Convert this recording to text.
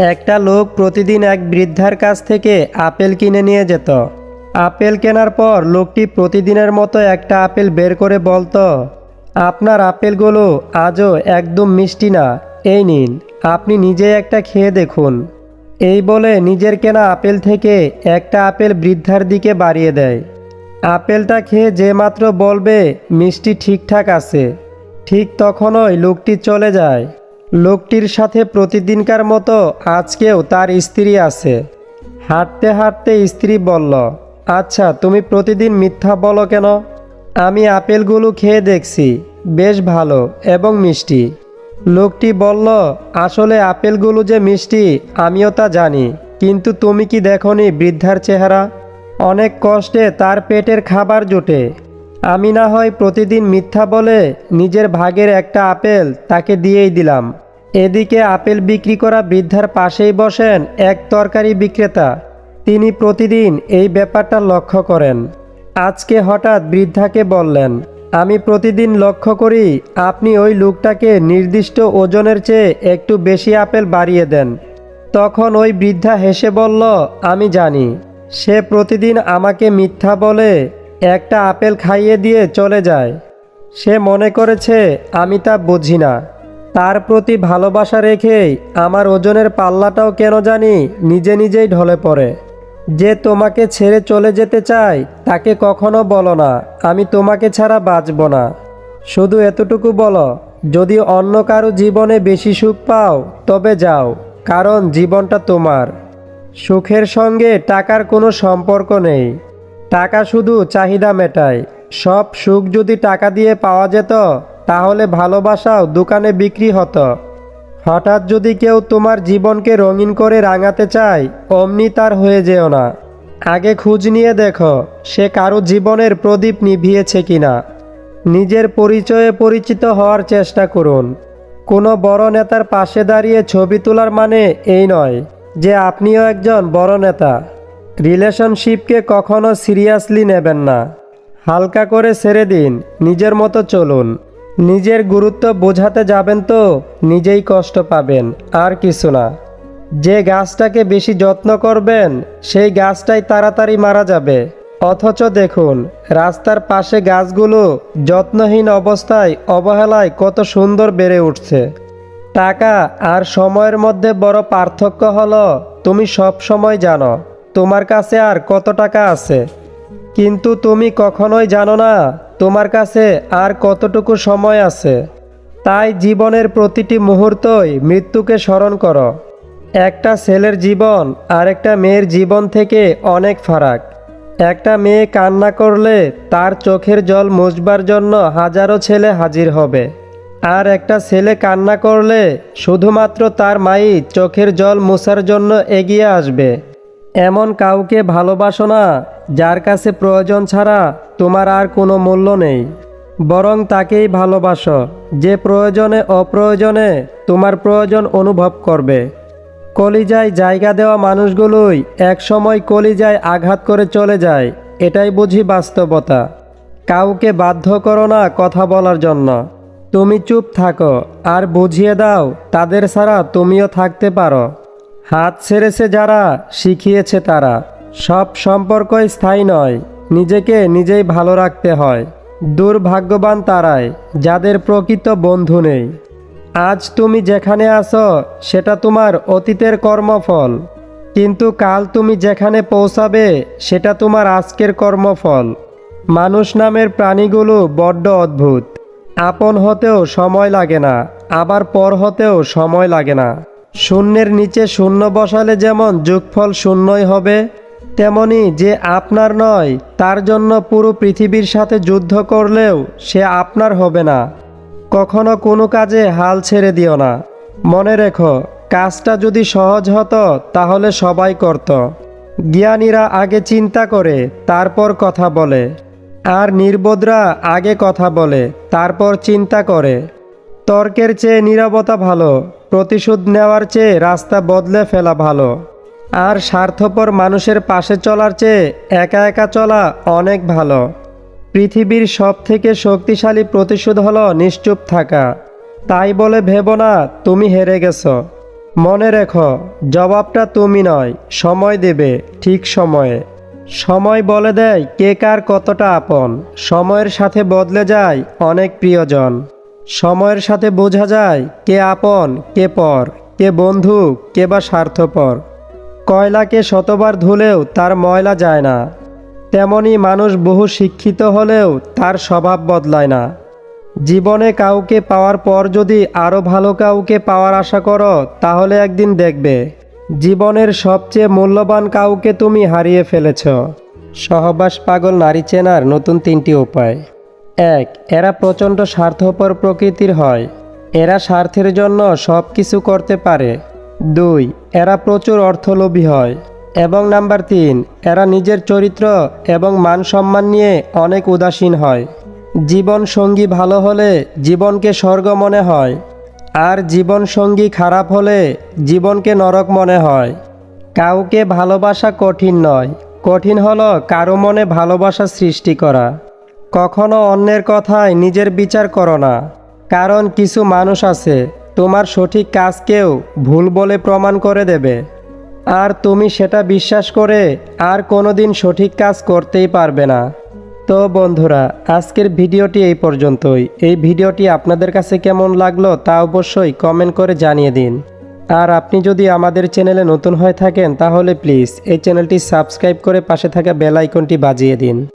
একটা লোক প্রতিদিন এক বৃদ্ধার কাছ থেকে আপেল কিনে নিয়ে যেত। আপেল কেনার পর লোকটি প্রতিদিনের মতো একটা আপেল বের করে বলতো, আপনার আপেলগুলো আজও একদম মিষ্টি না, এই নিন, আপনি নিজে একটা খেয়ে দেখুন। এই বলে নিজের কেনা আপেল থেকে একটা আপেল বৃদ্ধার দিকে বাড়িয়ে দেয়। আপেলটা খেয়ে যে মাত্র বলবে, মিষ্টি ঠিকঠাক আছে। ঠিক তখনই লোকটি চলে যায়। লোকটির সাথে প্রতিদিনকার মতো আজকেও তার স্ত্রী আছে। হাঁটতে হাঁটতে স্ত্রী বলল আচ্ছা তুমি প্রতিদিন মিথ্যা বলো কেন? আমি আপেলগুলো খেয়ে দেখছি, বেশ ভালো এবং মিষ্টি। লোকটি বলল, আসলে আপেলগুলো যে মিষ্টি, আমিও তা জানি, কিন্তু তুমি কি দেখনি বৃদ্ধার চেহারা? অনেক কষ্টে তার পেটের খাবার জোটে। আমি না হয় প্রতিদিন মিথ্যা বলে নিজের ভাগের একটা আপেল তাকে দিয়েই দিলাম। এদিকে আপেল বিক্রি করা বৃদ্ধার পাশেই বসেন এক তরকারি বিক্রেতা। তিনি প্রতিদিন এই ব্যাপারটা লক্ষ্য করেন। আজকে হঠাৎ বৃদ্ধাকে বললেন, আমি প্রতিদিন লক্ষ্য করি আপনি ওই লোকটাকে নির্দিষ্ট ওজনের চেয়ে একটু বেশি আপেল বাড়িয়ে দেন। তখন ওই বৃদ্ধা হেসে বলল, আমি জানি। সে প্রতিদিন আমাকে মিথ্যা বলে একটা আপেল খাইয়ে দিয়ে চলে যায়। সে মনে করেছে, আমি তা বুঝি না। তার প্রতি ভালোবাসা রেখেই আমার ওজনের পাল্লাটাও কেন জানি নিজে নিজেই ঢলে পড়ে। যে তোমাকে ছেড়ে চলে যেতে চায়, তাকে কখনো বলো না। আমি তোমাকে ছাড়া বাঁচব না। শুধু এতটুকু বলো, যদি অন্য কারও জীবনে বেশি সুখ পাও, তবে যাও, কারণ জীবনটা তোমার। সুখের সঙ্গে টাকার কোনো সম্পর্ক নেই। টাকা শুধু চাহিদা মেটায়। সব সুখ যদি টাকা দিয়ে পাওয়া যেত, তাহলে ভালোবাসাও দোকানে বিক্রি হতো। হঠাৎ যদি কেউ তোমার জীবনকে রঙিন করে রাঙাতে চায়, অমনি তার হয়ে যেও না। আগে খোঁজ নিয়ে দেখো, সে কারও জীবনের প্রদীপ নিভিয়েছে কিনা। নিজের পরিচয়ে পরিচিত হওয়ার চেষ্টা করুন। কোনো বড় নেতার পাশে দাঁড়িয়ে ছবি তোলার মানে এই নয় যে আপনিও একজন বড় নেতা। রিলেশনশিপকে কখনো সিরিয়াসলি নেবেন না। হালকা করে ছেড়ে দিন, নিজের মতো চলুন। নিজের গুরুত্ব বোঝাতে যাবেন তো, নিজেই কষ্ট পাবেন, আর কিছু না। যে গাছটাকে বেশি যত্ন করবেন, সেই গাছটাই তাড়াতাড়ি মারা যাবে। অথচ দেখুন, রাস্তার পাশে গাছগুলো যত্নহীন অবস্থায়, অবহেলায় কত সুন্দর বেড়ে উঠছে। টাকা আর সময়ের মধ্যে বড় পার্থক্য হলো, তুমি সব সময় জানো। তোমার কাছে আর কত টাকা আছে? কিন্তু তুমি কখনোই জানো না, তোমার কাছে আর কতটুকু সময় আছে। তাই জীবনের প্রতিটি মুহূর্তই মৃত্যুকে স্মরণ করো। একটা ছেলের জীবন আর একটা মেয়ের জীবন থেকে অনেক ফারাক। একটা মেয়ে কান্না করলে তার চোখের জল মুছবার জন্য হাজারো ছেলে হাজির হবে। আর একটা ছেলে কান্না করলে শুধুমাত্র তার মাই চোখের জল মোছার জন্য এগিয়ে আসবে। এমন কাউকে ভালোবাসো না, যার কাছে প্রয়োজন ছাড়া তোমার আর কোনো মূল্য নেই। বরং তাকেই ভালোবাসো, যে প্রয়োজনে অপ্রয়োজনে তোমার প্রয়োজন অনুভব করবে। কলিজায় জায়গা দেওয়া মানুষগুলোই একসময় কলিজায় আঘাত করে চলে যায়, এটাই বুঝি বাস্তবতা। কাউকে বাধ্য করো না কথা বলার জন্য। তুমি চুপ থাকো, আর বুঝিয়ে দাও, তাদের ছাড়া তুমিও থাকতে পারো। হাত ছেড়েছে যারা, শিখিয়েছে তারা। সব সম্পর্কই স্থায়ী নয়, নিজেকে নিজেই ভালো রাখতে হয়। দুর্ভাগ্যবান তারাই, যাদের প্রকৃত বন্ধু নেই। আজ তুমি যেখানে আছো, সেটা তোমার অতীতের কর্মফল। কিন্তু কাল তুমি যেখানে পৌঁছাবে, সেটা তোমার আজকের কর্মফল। মানুষ নামের প্রাণীগুলো বড্ড অদ্ভুত। আপন হতেও সময় লাগে না, আবার পর হতেও সময় লাগে না। শূন্যের নিচে শূন্য বসালে যেমন যোগফল শূন্যই হবে, তেমনি যে আপনার নয়, তার জন্য পুরো পৃথিবীর সাথে যুদ্ধ করলেও সে আপনার হবে না। কখনো কোনো কাজে হাল ছেড়ে দিও না। মনে রেখো, কাজটা যদি সহজ হতো, তাহলে সবাই করত। জ্ঞানীরা আগে চিন্তা করে, তারপর কথা বলে। আর নির্বোধরা আগে কথা বলে, তারপর চিন্তা করে। তর্কের চেয়ে নীরবতা ভালো। প্রতিশোধ নেওয়ার চেয়ে রাস্তা বদলে ফেলা ভালো। আর স্বার্থপর মানুষের পাশে চলার চেয়ে একা একা চলা অনেক ভালো। পৃথিবীর সব থেকে শক্তিশালী প্রতিশোধ হলো নিশ্চুপ থাকা। তাই বলে ভেবো না, তুমি হেরে গেছো। মনে রেখো, জবাবটা তুমি নয়, সময় দেবে, ঠিক সময়ে। সময় বলে দেয় কে কার কতটা আপন। সময়ের সাথে বদলে যায় অনেক প্রিয়জন। সময়ের সাথে বোঝা যায় কে আপন, কে পর, কে বন্ধু, কে বা স্বার্থপর। কয়লাকে শতবার ধুলেও তার ময়লা যায় না। তেমনি মানুষ বহু শিক্ষিত হলেও তার স্বভাব বদলায় না। জীবনে কাউকে পাওয়ার পর যদি আরও ভালো কাউকে পাওয়ার আশা করো, তাহলে একদিন দেখবে, জীবনের সবচেয়ে মূল্যবান কাউকে তুমি হারিয়ে ফেলেছ। সহবাস পাগল নারী চেনার নতুন তিনটি উপায়। এক, এরা প্রচণ্ড স্বার্থপর প্রকৃতির হয়। এরা স্বার্থের জন্য সব কিছু করতে পারে। দুই, এরা প্রচুর অর্থলোভী হয়। এবং নাম্বার তিন, এরা নিজের চরিত্র এবং মান সম্মান নিয়ে অনেক উদাসীন হয়। জীবন সঙ্গী ভালো হলে জীবনকে স্বর্গ মনে হয়। আর জীবন সঙ্গী খারাপ হলে জীবনকে নরক মনে হয়। কাউকে ভালোবাসা কঠিন নয়। কঠিন হলো কারও মনে ভালোবাসা সৃষ্টি করা। কখনো অন্যের কথায় নিজের বিচার করো না। কারণ কিছু মানুষ আছে, তোমার সঠিক কাজকেও ভুল বলে প্রমাণ করে দেবে। আর তুমি সেটা বিশ্বাস করে আর কোনোদিন সঠিক কাজ করতেই পারবে না। তো বন্ধুরা, আজকের ভিডিওটি এই পর্যন্তই। এই ভিডিওটি আপনাদের কাছে কেমন লাগল তা অবশ্যই কমেন্ট করে জানিয়ে দিন। আর আপনি যদি আমাদের চ্যানেলে নতুন হয়ে থাকেন, তাহলে প্লিজ এই চ্যানেলটি সাবস্ক্রাইব করে পাশে থাকা বেল আইকনটি বাজিয়ে দিন।